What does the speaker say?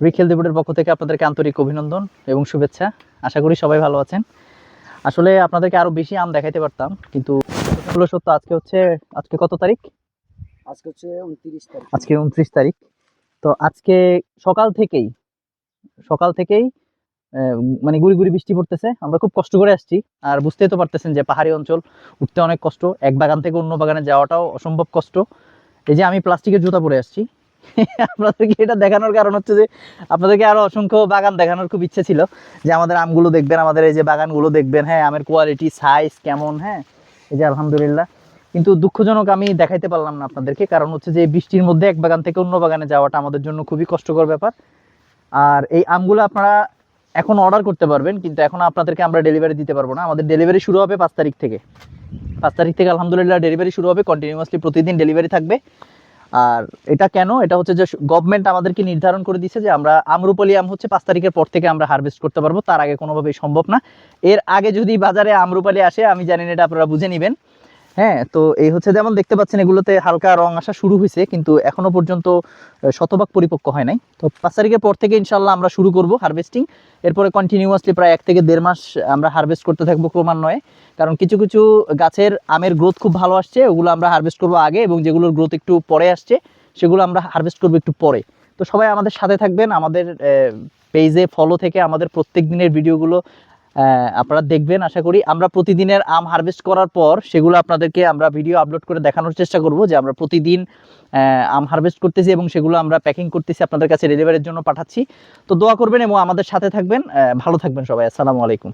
রিখেল দেবুটের পক্ষ থেকে আপনাদেরকে আন্তরিক অভিনন্দন এবং শুভেচ্ছা। আশা করি সবাই ভালো আছেন। আসলে আপনাদেরকে আরও বেশি আম দেখাইতে পারতাম কিন্তু সত্য আজকে হচ্ছে আজকে কত তারিখ? আজকে হচ্ছে উনত্রিশ তারিখ। আজকে উনত্রিশ তারিখ। তো আজকে সকাল থেকেই সকাল থেকেই আহ, মানে গুড়ি গুড়ি বৃষ্টি পড়তেছে। আমরা খুব কষ্ট করে আসছি আর বুঝতেই তো পারতেছেন যে পাহাড়ি অঞ্চল উঠতে অনেক কষ্ট। এক বাগান থেকে অন্য বাগানে যাওয়াটাও অসম্ভব কষ্ট। এই যে আমি প্লাস্টিকের জুতা পরে আসছি আপনাদেরকে এটা দেখানোর কারণ হচ্ছে যে আপনাদেরকে আরও অসংখ্য বাগান দেখানোর খুব ইচ্ছে ছিল যে আমাদের আমগুলো দেখবেন, আমাদের এই যে বাগানগুলো দেখবেন হ্যাঁ আমের কোয়ালিটি সাইজ কেমন হ্যাঁ এই যে আলহামদুলিল্লাহ। কিন্তু দুঃখজনক আমি দেখাইতে পারলাম না আপনাদেরকে, কারণ হচ্ছে যে বৃষ্টির মধ্যে এক বাগান থেকে অন্য বাগানে যাওয়াটা আমাদের জন্য খুবই কষ্টকর ব্যাপার। আর এই আমগুলো আপনারা এখন অর্ডার করতে পারবেন, কিন্তু এখন আপনাদেরকে আমরা ডেলিভারি দিতে পারব না। আমাদের ডেলিভারি শুরু হবে পাঁচ তারিখ থেকে। পাঁচ তারিখ থেকে আলহামদুলিল্লাহ ডেলিভারি শুরু হবে কন্টিনিউয়াসলি প্রতিদিন ডেলিভারি থাকবে। আর এটা কেন? এটা হচ্ছে যে গভর্নমেন্ট আমাদেরকে নির্ধারণ করে দিয়েছে যে আমরা আমরুপালি আম হচ্ছে পাঁচ তারিখের পর থেকে আমরা হারভেস্ট করতে পারব। তার আগে কোনোভাবেই সম্ভব না। এর আগে যদি বাজারে আমরুপালি আসে, আমি জানি না এটা আপনারা বুঝে নেবেন। হ্যাঁ তো এই হচ্ছে যেমন দেখতে পাচ্ছেন এগুলোতে হালকা রং আসা শুরু হয়েছে, কিন্তু এখনও পর্যন্ত শতভাগ পরিপক্ক হয় নাই। তো পাঁচ তারিখের পর থেকে ইনশাল্লাহ আমরা শুরু করব হারভেস্টিং। এরপরে কন্টিনিউয়াসলি প্রায় এক থেকে দেড় মাস আমরা হারভেস্ট করতে থাকব ক্রমান্বয়ে। কারণ কিছু কিছু গাছের আমের গ্রোথ খুব ভালো আসছে, ওগুলো আমরা হারভেস্ট করব আগে এবং যেগুলোর গ্রোথ একটু পরে আসছে, সেগুলো আমরা হারভেস্ট করব একটু পরে। তো সবাই আমাদের সাথে থাকবেন, আমাদের পেজে ফলো থেকে আমাদের প্রত্যেক দিনের ভিডিওগুলো আপনারা দেখবেন, আশা করি আমরা প্রতিদিনের আম হারভেস্ট করার পর সেগুলো আপনাদেরকে আমরা ভিডিও আপলোড করে দেখানোর চেষ্টা করব যে আমরা প্রতিদিন আম হারভেস্ট করতেছি এবং সেগুলো আমরা প্যাকিং করতেছি আপনাদের কাছে ডেলিভারির জন্য পাঠাচ্ছি। তো দোয়া করবেন এবং আমাদের সাথে থাকবেন ভালো থাকবেন সবাই। আসসালামু আলাইকুম।